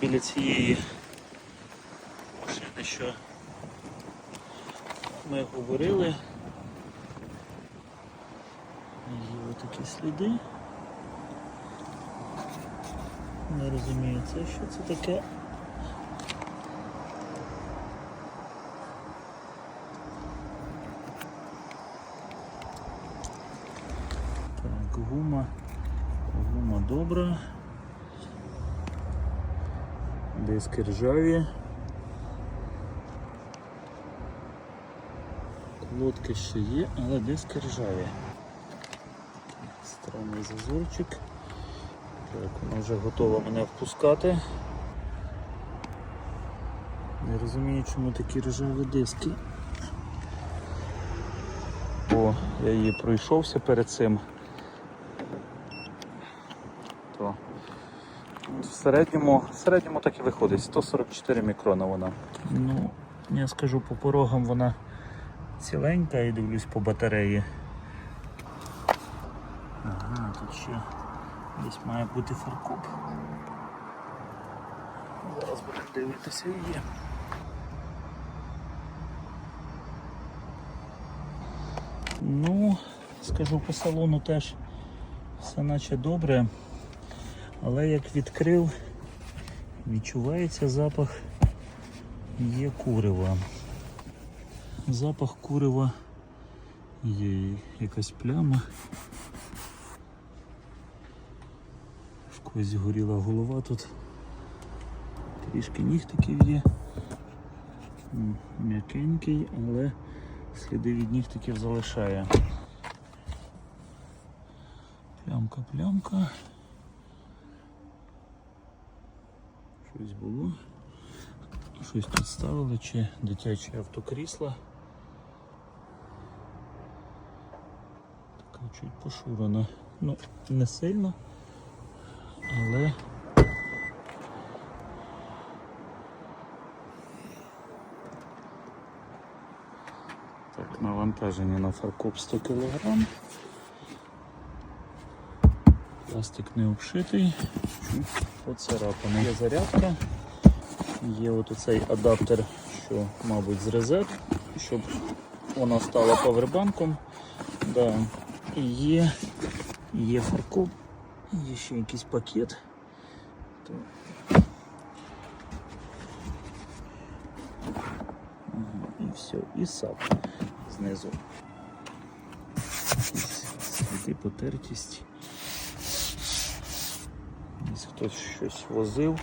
біля цієї машини, що ми говорили. Є отакі сліди. Не розумію, це що це таке. Так, гума. Гума добра. Диски ржаві. Лодки ще є, але диски ржаві. Странний зазорчик. Так, вона вже готова мене впускати. Не розумію, чому такі ржаві диски. О, я її пройшовся перед цим. То в середньому, в середньому так і виходить, 144 мікрона вона. Ну, я скажу по порогам вона ціленька і дивлюсь по батареї. Ага, тут ще десь має бути фаркоп. Зараз будемо дивитися її. Ну, скажу по салону теж все наче добре, але як відкрив, відчувається запах є курива. Запах курива є якась пляма. В когось згоріла голова тут. Трішки нігтиків є. М'якенький, але сліди від нігтиків залишає. Плямка, Щось було. Щось тут ставили, чи дитяче автокрісло. Така чуть пошурена. Ну, не сильно, але так, навантаження на фаркоп 100 кг. Пластик не обшитий. Поцарапаний. Є зарядка. Є от оцей адаптер, що, мабуть, з резет, щоб вона стала павербанком. Да. І є, є фаркоп, є ще якийсь пакет. І все, і сап знизу. Сліди потертість. Хтось щось возив.